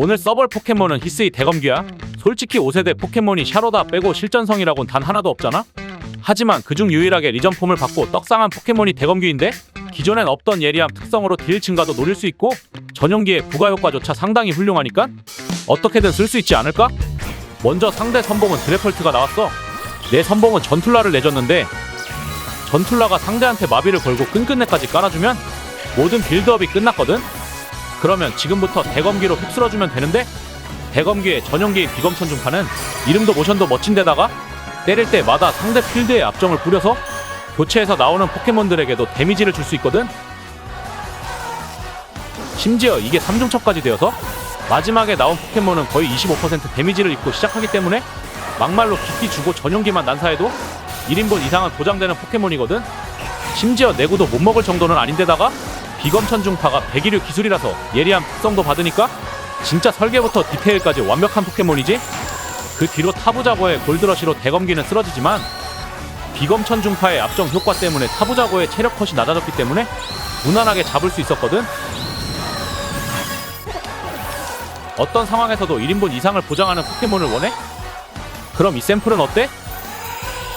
오늘 써볼 포켓몬은 히스이 대검기야. 솔직히 5세대 포켓몬이 샤로다 빼고 실전성이라곤 단 하나도 없잖아? 하지만 그중 유일하게 리전폼을 받고 떡상한 포켓몬이 대검기인데 기존엔 없던 예리함 특성으로 딜 증가도 노릴 수 있고 전용기의 부가 효과조차 상당히 훌륭하니까 어떻게든 쓸 수 있지 않을까? 먼저 상대 선봉은 드래펄트가 나왔어. 내 선봉은 전툴라를 내줬는데 전툴라가 상대한테 마비를 걸고 끈끈내까지 깔아주면 모든 빌드업이 끝났거든? 그러면 지금부터 대검기로 휩쓸어주면 되는데 대검기의 전용기인 비검천 중파는 이름도 모션도 멋진데다가 때릴 때마다 상대 필드의 압정을 부려서 교체해서 나오는 포켓몬들에게도 데미지를 줄 수 있거든? 심지어 이게 3중첩까지 되어서 마지막에 나온 포켓몬은 거의 25% 데미지를 입고 시작하기 때문에 막말로 깊이 주고 전용기만 난사해도 1인분 이상은 보장되는 포켓몬이거든? 심지어 내구도 못 먹을 정도는 아닌데다가 비검천중파가 백이류 기술이라서 예리한 특성도 받으니까 진짜 설계부터 디테일까지 완벽한 포켓몬이지? 그 뒤로 타부자고의 골드러시로 대검기는 쓰러지지만 비검천중파의 압정 효과 때문에 타부자고의 체력 컷이 낮아졌기 때문에 무난하게 잡을 수 있었거든? 어떤 상황에서도 1인분 이상을 보장하는 포켓몬을 원해? 그럼 이 샘플은 어때?